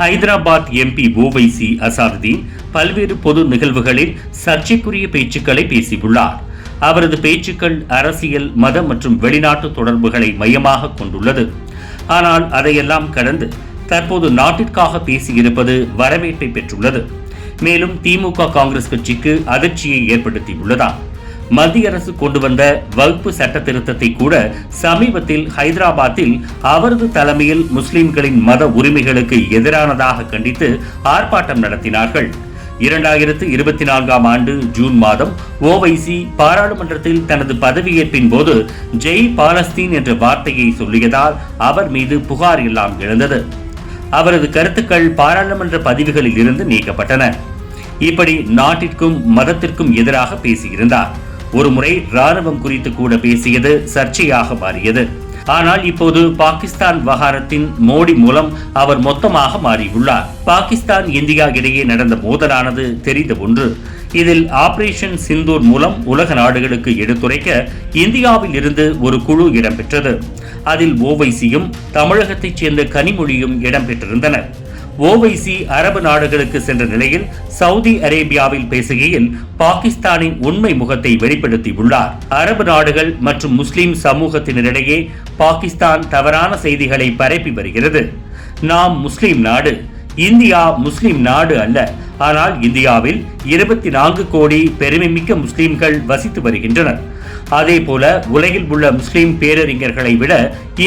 Hyderabad MP Owaisi Asaduddin பல்வேறு பொது நிகழ்வுகளில் சர்ச்சைக்குரிய பேச்சுக்களை பேசியுள்ளார். அவரது பேச்சுக்கள் அரசியல் மத மற்றும் வெளிநாட்டு தொடர்புகளை மையமாக கொண்டுள்ளது. ஆனால் அதையெல்லாம் கடந்து தற்போது நாட்டிற்காக பேசியிருப்பது வரவேற்பை பெற்றுள்ளது. மேலும் திமுக காங்கிரஸ் கட்சிக்கு அதிர்ச்சியை ஏற்படுத்தியுள்ளதா மத்திய அரசு கொண்டு வந்த வகுப்பு சட்ட திருத்தத்தை கூட சமீபத்தில் ஹைதராபாத்தில் அவரது தலைமையில் முஸ்லிம்களின் மத உரிமைகளுக்கு எதிரானதாக கண்டித்து ஆர்ப்பாட்டம் நடத்தினார்கள். இரண்டாயிரத்து இருபத்தி நான்காம் ஆண்டு ஜூன் மாதம் ஓவைசி பாராளுமன்றத்தில் தனது பதவியேற்பின் போது ஜெய் பாலஸ்தீன் என்ற வார்த்தையை சொல்லியதால் அவர் மீது புகார் எல்லாம் எழுந்தது. அவரது கருத்துக்கள் பாராளுமன்ற பதிவுகளில் இருந்து நீக்கப்பட்டன. இப்படி நாட்டிற்கும் மதத்திற்கும் எதிராக பேசியிருந்தார். ஒருமுறை ராணுவம் குறித்து கூட பேசியது சர்ச்சையாக மாறியது. ஆனால் இப்போது பாகிஸ்தான் விவகாரத்தின் மோடி மூலம் அவர் மொத்தமாக மாறியுள்ளார். பாகிஸ்தான் இந்தியா இடையே நடந்த மோதலானது தெரிந்த ஒன்று. இதில் ஆபரேஷன் சிந்தூர் மூலம் உலக நாடுகளுக்கு எடுத்துரைக்க இந்தியாவில் இருந்து ஒரு குழு இடம்பெற்றது. அதில் ஓவைசியும் தமிழகத்தைச் சேர்ந்த கனிமொழியும் இடம்பெற்றிருந்தனர். ஓவைசி அரபு நாடுகளுக்கு சென்ற நிலையில் சவுதி அரேபியாவில் பேசுகையில் பாகிஸ்தானின் உண்மை முகத்தை வெளிப்படுத்தியுள்ளார். அரபு நாடுகள் மற்றும் முஸ்லிம் சமூகத்தினரிடையே பாகிஸ்தான் தவறான செய்திகளை பரப்பி வருகிறது. நாம் முஸ்லிம் நாடு இந்தியா முஸ்லிம் நாடு அல்ல. ஆனால் இந்தியாவில் இருபத்தி நான்கு கோடி பெருமைமிக்க முஸ்லிம்கள் வசித்து வருகின்றனர். அதே போல உலகில் உள்ள முஸ்லிம் பேரறிஞர்களை விட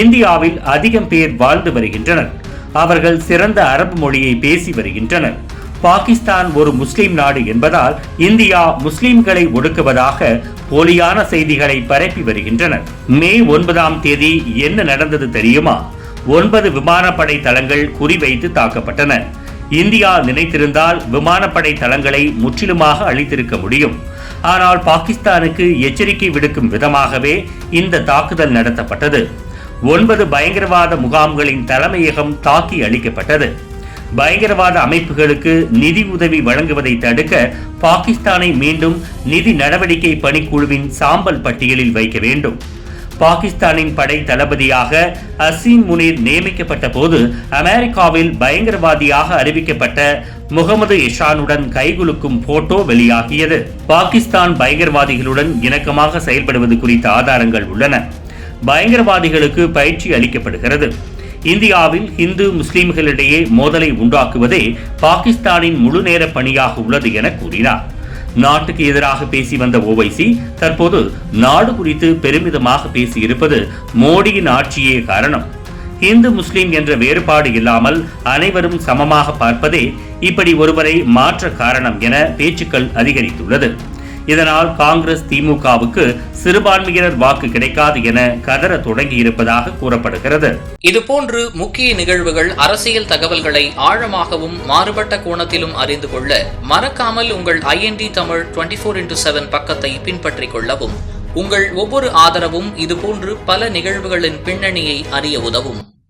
இந்தியாவில் அதிகம் பேர் வாழ்ந்து வருகின்றனர். அவர்கள் சிறந்த அரபு மொழியை பேசி வருகின்றனர். பாகிஸ்தான் ஒரு முஸ்லிம் நாடு என்பதால் இந்தியா முஸ்லிம்களை ஒடுக்குவதாக போலியான செய்திகளை பரப்பி வருகின்றனர். மே ஒன்பதாம் தேதி என்ன நடந்தது தெரியுமா? ஒன்பது விமானப்படை தளங்கள் குறிவைத்து தாக்கப்பட்டன. இந்தியா நினைத்திருந்தால் விமானப்படை தளங்களை முற்றிலுமாக அழித்திருக்க முடியும். ஆனால் பாகிஸ்தானுக்கு எச்சரிக்கை விடுக்கும் விதமாகவே இந்த தாக்குதல் நடத்தப்பட்டது. ஒன்பது பயங்கரவாத முகாம்களின் தலைமையகம் தாக்கி அளிக்கப்பட்டது பயங்கரவாத அமைப்புகளுக்கு நிதி உதவி வழங்குவதை தடுக்க பாகிஸ்தானை மீண்டும் நிதி நடவடிக்கை பணிக்குழுவின் சாம்பல் பட்டியலில் வைக்க வேண்டும். பாகிஸ்தானின் படை தளபதியாக அசீம் முனீர் நியமிக்கப்பட்ட போது அமெரிக்காவில் பயங்கரவாதியாக அறிவிக்கப்பட்ட முகமது இஷானுடன் கைகுலுக்கும் போட்டோ வெளியாகியது. பாகிஸ்தான் பயங்கரவாதிகளுடன் இணக்கமாக செயல்படுவது குறித்த ஆதாரங்கள் உள்ளன. பயங்கரவாதிகளுக்கு பயிற்சி அளிக்கப்படுகிறது. இந்தியாவில் இந்து முஸ்லிம்களிடையே மோதலை உண்டாக்குவதே பாகிஸ்தானின் முழு நேர பணியாக உள்ளது என கூறினார். நாட்டுக்கு எதிராக பேசி வந்த ஓவைசி தற்போது நாடு குறித்து பெருமிதமாக பேசியிருப்பது மோடியின் ஆட்சியே காரணம். இந்து முஸ்லிம் என்ற வேறுபாடு இல்லாமல் அனைவரும் சமமாக பார்ப்பதே இப்படி ஒருவரை மாற்ற காரணம் என பேச்சுக்கள் அதிகரித்துள்ளது. இதனால் காங்கிரஸ் திமுகவுக்கு சிறுபான்மையினர் வாக்கு கிடைக்காது என கதற தொடங்கியிருப்பதாக கூறப்படுகிறது. இதுபோன்று முக்கிய நிகழ்வுகள் அரசியல் தகவல்களை ஆழமாகவும் மாறுபட்ட கோணத்திலும் அறிந்து கொள்ள மறக்காமல் உங்கள் IND Tamil twenty four into seven பக்கத்தை பின்பற்றிக் கொள்ளவும். உங்கள் ஒவ்வொரு ஆதரவும் இதுபோன்று பல நிகழ்வுகளின் பின்னணியை அறிய உதவும்.